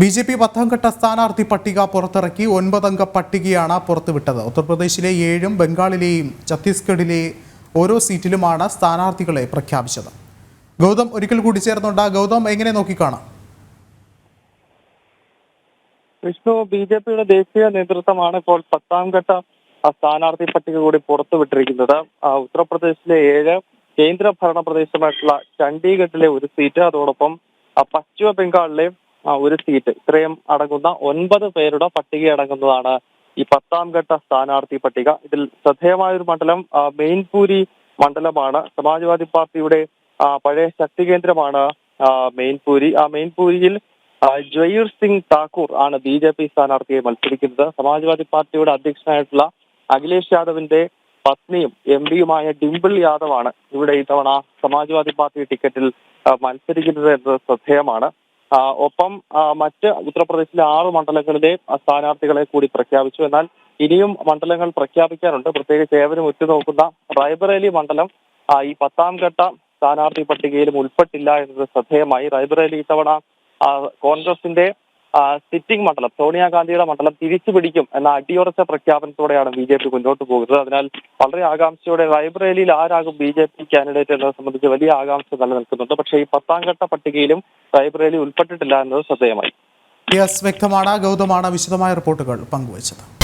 B J P പത്താംഘട്ട സ്ഥാനാർത്ഥി പട്ടിക പുറത്തിറക്കി ഒൻപതംഗ പട്ടികയാണ് പുറത്തുവിട്ടത്. ഉത്തർപ്രദേശിലെ ഏഴും ബംഗാളിലെയും ഛത്തീസ്ഗഡിലെ ഓരോ സീറ്റിലുമാണ് സ്ഥാനാർത്ഥികളെ പ്രഖ്യാപിച്ചത്. ഗൗതം ഒരിക്കൽ കൂടി ചേർന്നുണ്ട്. ഗൗതം എങ്ങനെ നോക്കിക്കാണാം? വിഷ്ണു ബി ജെ പിയുടെ ദേശീയ നേതൃത്വമാണ് ഇപ്പോൾ പത്താം ഘട്ട സ്ഥാനാർത്ഥി പട്ടിക കൂടി പുറത്തുവിട്ടിരിക്കുന്നത്. ഉത്തർപ്രദേശിലെ ഏഴ് കേന്ദ്ര ഭരണ പ്രദേശമായിട്ടുള്ള ചണ്ഡീഗഡിലെ ഒരു സീറ്റ്. അതോടൊപ്പം പശ്ചിമ ബംഗാളിലെ ഒരു സീറ്റ് ഇത്രയും അടങ്ങുന്ന ഒൻപത് പേരുടെ പട്ടിക അടങ്ങുന്നതാണ് ഈ പത്താം ഘട്ട സ്ഥാനാർത്ഥി പട്ടിക. ഇതിൽ ശ്രദ്ധേയമായ ഒരു മണ്ഡലം മെയിൻപൂരി മണ്ഡലമാണ്. സമാജ്വാദി പാർട്ടിയുടെ പഴയ ശക്തി കേന്ദ്രമാണ് മെയിൻപൂരി. ആ മെയിൻപൂരിയിൽ ആ, ജയീർ സിംഗ് താക്കൂർ ആണ് ബി ജെ പി സ്ഥാനാർത്ഥിയെ മത്സരിക്കുന്നത്. സമാജ്വാദി പാർട്ടിയുടെ അധ്യക്ഷനായിട്ടുള്ള അഖിലേഷ് യാദവിന്റെ പത്നിയും എം പിയുമായ ഡിംപിൾ യാദവാണ് ഇവിടെ ഇത്തവണ സമാജ്വാദി പാർട്ടി ടിക്കറ്റിൽ മത്സരിക്കുന്നത് എന്നത് ശ്രദ്ധേയമാണ്. ഒപ്പം മറ്റ് ഉത്തർപ്രദേശിലെ ആറ് മണ്ഡലങ്ങളിലെ സ്ഥാനാർത്ഥികളെ കൂടി പ്രഖ്യാപിച്ചു. എന്നാൽ ഇനിയും മണ്ഡലങ്ങൾ പ്രഖ്യാപിക്കാനുണ്ട് പ്രത്യേകിച്ച് ഏവരും ഉറ്റുനോക്കുന്ന റായ്ബറേലി മണ്ഡലം ഈ പത്താം ഘട്ട സ്ഥാനാർത്ഥി പട്ടികയിലും ഉൾപ്പെട്ടില്ല എന്നത് ശ്രദ്ധേയമായി റായ്ബറേലി ഇത്തവണ കോൺഗ്രസിന്റെ സിറ്റിംഗ് മണ്ഡലം സോണിയാഗാന്ധിയുടെ മണ്ഡലം തിരിച്ചു പിടിക്കും എന്ന അടിയുറച്ച പ്രഖ്യാപനത്തോടെയാണ് ബി ജെ പി മുന്നോട്ട് പോകുന്നത്. അതിനാൽ വളരെ ആകാംക്ഷയോടെ റായ്ബറേലിയിൽ ആരാകും ബി ജെ പി കാൻഡിഡേറ്റ് എന്നത് സംബന്ധിച്ച് വലിയ ആകാംക്ഷ നിലനിൽക്കുന്നുണ്ട്. പക്ഷേ ഈ പത്താം ഘട്ട പട്ടികയിലും റായ്ബറേലി ഉൾപ്പെട്ടിട്ടില്ല എന്നത് ശ്രദ്ധേയമായി. യെസ് വ്യക്തമാണ്. ഗൗതമാണ് വിശദമായ റിപ്പോർട്ടുകൾ പങ്കുവച്ചത്.